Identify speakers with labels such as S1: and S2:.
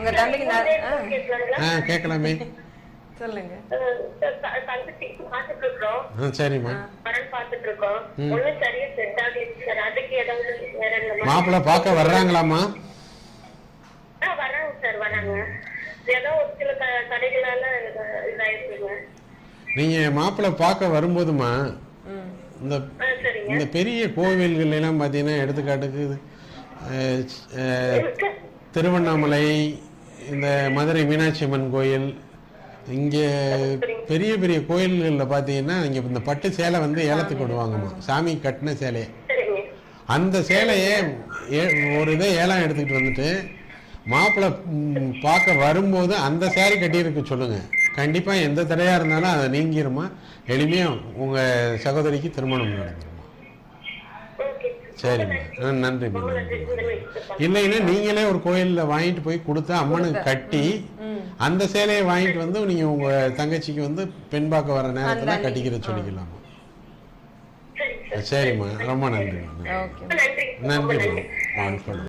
S1: உங்க தம்பிக்கு நான் ஆ,
S2: கேட்கலாமே
S1: சொல்லுங்க.
S3: தங்கச்சி பார்த்துட்டு இருக்கிறோம்
S2: ஆ சரிம்மா.
S3: வரன் பார்த்துட்டு இருக்கோம் ஒண்ணும் சரியா செட் ஆகலைங்க சார் அதுக்கு ஏதாவது வேற என்ன
S2: மாப்பிள்ளை பார்க்க வர்றாங்களாம்மா?
S3: ஆ வராங்க சார் வராங்க ஏதோ ஒரு சில த- தடைகளால இது- இதாயிருக்குங்க.
S2: நீங்கள் மாப்பிள்ளை பார்க்க வரும்போதுமா இந்த இந்த பெரிய கோவில்கள் எல்லாம் பார்த்தீங்கன்னா எடுத்துக்காட்டுக்கு திருவண்ணாமலை இந்த மதுரை மீனாட்சி அம்மன் கோயில் இங்கே பெரிய பெரிய கோயில்களில் பார்த்தீங்கன்னா இங்கே இந்த பட்டு சேலை வந்து ஏலத்துக்கு விடுவாங்கம்மா. சாமி கட்டின சேலையை. அந்த சேலையை ஒரு இதை ஏலம் எடுத்துக்கிட்டு வந்துட்டு மாப்பிள்ளை பார்க்க வரும்போது அந்த சேரீ கட்டியிருக்க சொல்லுங்க. கண்டிப்பாக எந்த தடையாக இருந்தாலும் அதை நீங்கிருமா எளிமையாக உங்கள் சகோதரிக்கு திருமணம்
S3: ஓகே
S2: சரிம்மா. நன்றிம்மா நன்றி இல்லைன்னா நீங்களே ஒரு கோயிலில் வாங்கிட்டு போய் கொடுத்து அம்மனுக்கு கட்டி அந்த சேலையை வாங்கிட்டு வந்து நீங்கள் உங்கள் தங்கச்சிக்கு வந்து பெண் பார்க்க வர நேரத்தில் கட்டிக்கிற சொல்லிக்கலாமா? சரிம்மா. ரொம்ப நன்றிம்மா
S1: ஓகே.
S3: நன்றி.
S2: நன்றிம்மா